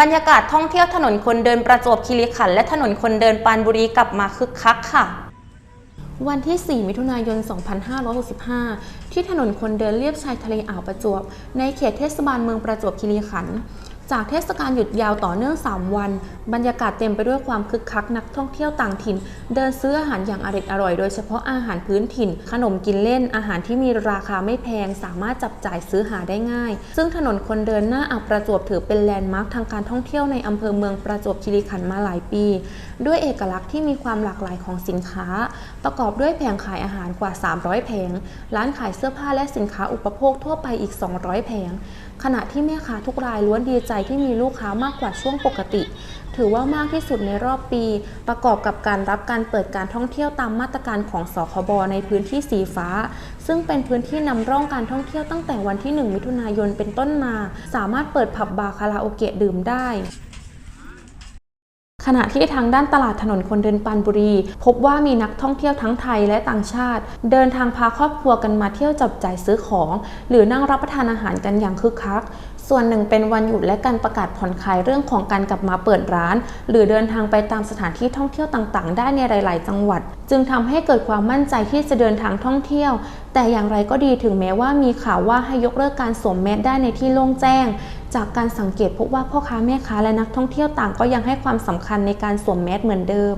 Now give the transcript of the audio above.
บรรยากาศท่องเที่ยวถนนคนเดินประจวบคีรีขันธ์และถนนคนเดินปานบุรีกลับมาคึกคักค่ะ วันที่ 4 มิถุนายน 2565 ที่ถนนคนเดินเลียบชายทะเลอ่าวประจวบ ในเขตเทศบาลเมืองประจวบคีรีขันธ์ จากเทศกาลหยุดยาวต่อเนื่อง 3 วัน บรรยากาศเต็มไปด้วยความคึกคักนักท่องเที่ยวต่างถิ่น เดินซื้ออาหารอย่างอร่อยอร่อยโดยเฉพาะอาหารพื้นถิ่น ขนมกินเล่นอาหารที่มีราคาไม่แพง สามารถจับจ่ายซื้อหาได้ง่าย ซึ่งถนนคนเดินหน้าอ่าวประจวบถือเป็นแลนด์มาร์คทางการท่องเที่ยวในอำเภอเมืองประจวบคีรีขันธ์มาหลายปี ด้วยเอกลักษณ์ที่มีความหลากหลายของสินค้า ประกอบด้วยแผงขายอาหารกว่า 300 แผง ร้านขายเสื้อผ้าและสินค้าอุปโภคทั่วไปอีก 200 แผง ขณะที่แม่ค้าทุกรายล้วนดีใจที่มีลูกค้ามากกว่าช่วงปกติ ถือว่ามากที่สุดในรอบปี ประกอบกับการรับการเปิดการท่องเที่ยวตามมาตรการของสคบในพื้นที่สีฟ้า ซึ่งเป็นพื้นที่นำร่องการท่องเที่ยวตั้งแต่วันที่ 1 มิถุนายนเป็นต้นมา สามารถเปิดผับบาร์คาราโอเกะดื่มได้ ขณะที่ทางด้านตลาดถนนคนเดินปรานบุรี พบว่ามีนักท่องเที่ยวทั้งไทยและต่างชาติ เดินทางพาครอบครัวกันมาเที่ยวจับจ่ายซื้อของ หรือนั่งรับประทานอาหารกันอย่างคึกคัก ส่วนหนึ่งเป็นวันหยุดและการประกาศผ่อนคลายเรื่องของการกลับมาเปิดร้าน หรือเดินทางไปตามสถานที่ท่องเที่ยวต่างๆ ได้ในหลาย ๆ จังหวัด จึงทำให้เกิดความมั่นใจที่จะเดินทางท่องเที่ยว แต่อย่างไรก็ดีถึงแม้ว่ามีข่าวว่าให้ยกเลิกการสวมแมสได้ในที่โล่งแจ้ง จากการสังเกตพบว่าพ่อค้าแม่ค้าและนักท่องเที่ยวต่างก็ยังให้ความสำคัญในการสวมแมสเหมือนเดิม